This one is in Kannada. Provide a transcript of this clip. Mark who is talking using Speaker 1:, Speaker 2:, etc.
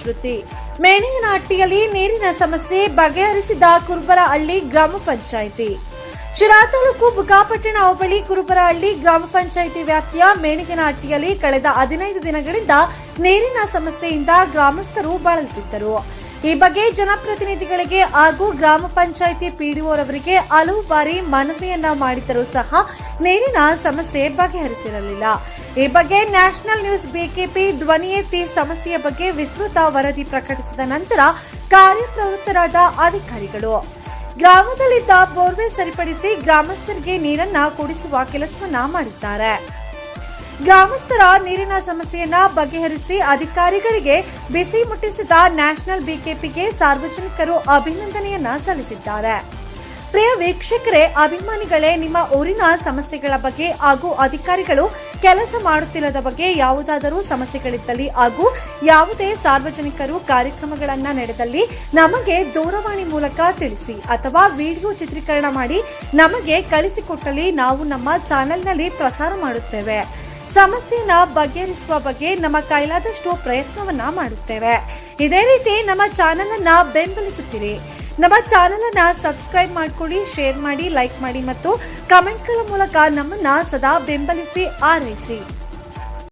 Speaker 1: ಶ್ರುತಿ ಮೇಣಿನಹಟ್ಟಿಯಲ್ಲಿ ನೀರಿನ ಸಮಸ್ಯೆ ಬಗೆಹರಿಸಿದ ಕುರುಬರಹಳ್ಳಿ ಗ್ರಾಮ ಪಂಚಾಯಿತಿ. ಶಿರಾ ತಾಲೂಕು ಬುಗಾಪಟ್ಟಣ ಹೋಬಳಿ ಕುರುಬರಹಳ್ಳಿ ಗ್ರಾಮ ಪಂಚಾಯಿತಿ ವ್ಯಾಪ್ತಿಯ ಮೇಣಿಗನಹಟ್ಟಿಯಲ್ಲಿ ಕಳೆದ ಹದಿನೈದು ದಿನಗಳಿಂದ ನೀರಿನ ಸಮಸ್ಯೆಯಿಂದ ಗ್ರಾಮಸ್ಥರು ಬಳಲುತ್ತಿದ್ದರು. ಈ ಬಗ್ಗೆ ಜನಪ್ರತಿನಿಧಿಗಳಿಗೆ ಹಾಗೂ ಗ್ರಾಮ ಪಂಚಾಯಿತಿ ಪಿಡಿಒರವರಿಗೆ ಹಲವು ಬಾರಿ ಮನವಿಯನ್ನ ಮಾಡಿದರೂ ಸಹ ನೀರಿನ ಸಮಸ್ಯೆ ಬಗೆಹರಿಸಿರಲಿಲ್ಲ. ಈ ಬಗ್ಗೆ ನ್ಯಾಷನಲ್ ನ್ಯೂಸ್ ಬಿಕೆಪಿ ಧ್ವನಿ ಎತ್ತಿ ಸಮಸ್ಯೆಯ ಬಗ್ಗೆ ವಿಸ್ತೃತ ವರದಿ ಪ್ರಕಟಿಸಿದ ನಂತರ ಕಾರ್ಯಪ್ರವೃತ್ತರಾದ ಅಧಿಕಾರಿಗಳು ಗ್ರಾಮದಲ್ಲಿದ್ದ ಬೋರ್ವೆಲ್ ಸರಿಪಡಿಸಿ ಗ್ರಾಮಸ್ಥರಿಗೆ ನೀರನ್ನ ಕುಡಿಸುವ ಕೆಲಸವನ್ನ ಮಾಡಿದ್ದಾರೆ. ಗ್ರಾಮಸ್ಥರ ನೀರಿನ ಸಮಸ್ಯೆಯನ್ನ ಬಗೆಹರಿಸಿ ಅಧಿಕಾರಿಗಳಿಗೆ ಬಿಸಿ ಮುಟ್ಟಿಸಿದ ನ್ಯಾಷನಲ್ ಬಿಕೆಪಿಗೆ ಸಾರ್ವಜನಿಕರು ಅಭಿನಂದನೆಯನ್ನ ಸಲ್ಲಿಸಿದ್ದಾರೆ. ಪ್ರಿಯ ವೀಕ್ಷಕರೇ, ಅಭಿಮಾನಿಗಳೇ, ನಿಮ್ಮ ಊರಿನ ಸಮಸ್ಯೆಗಳ ಬಗ್ಗೆ ಹಾಗೂ ಅಧಿಕಾರಿಗಳು ಕೆಲಸ ಮಾಡುತ್ತಿಲ್ಲದ ಬಗ್ಗೆ ಯಾವುದಾದರೂ ಸಮಸ್ಯೆಗಳಿದ್ದಲ್ಲಿ ಹಾಗೂ ಯಾವುದೇ ಸಾರ್ವಜನಿಕರು ಕಾರ್ಯಕ್ರಮಗಳನ್ನು ನಡೆದಲ್ಲಿ ನಮಗೆ ದೂರವಾಣಿ ಮೂಲಕ ತಿಳಿಸಿ ಅಥವಾ ವಿಡಿಯೋ ಚಿತ್ರೀಕರಣ ಮಾಡಿ ನಮಗೆ ಕಳಿಸಿಕೊಟ್ಟಲ್ಲಿ ನಾವು ನಮ್ಮ ಚಾನೆಲ್ನಲ್ಲಿ ಪ್ರಸಾರ ಮಾಡುತ್ತೇವೆ. ಸಮಸ್ಯೆನ ಬಗೆಹರಿಸುವ ಬಗ್ಗೆ ನಮ್ಮ ಕೈಲಾದಷ್ಟು ಪ್ರಯತ್ನವನ್ನ ಮಾಡುತ್ತೇವೆ. ಇದೇ ರೀತಿ ನಮ್ಮ ಚಾನೆಲ್ ಅನ್ನ ಬೆಂಬಲಿಸುತ್ತೀರಿ. ನಮ್ಮ ಚಾನೆಲ್ ಅನ್ನ ಸಬ್ಸ್ಕ್ರೈಬ್ ಮಾಡ್ಕೊಳ್ಳಿ, ಶೇರ್ ಮಾಡಿ, ಲೈಕ್ ಮಾಡಿ ಮತ್ತು ಕಮೆಂಟ್ಗಳ ಮೂಲಕ ನಮ್ಮನ್ನ ಸದಾ ಬೆಂಬಲಿಸಿ, ಆರೈಸಿ.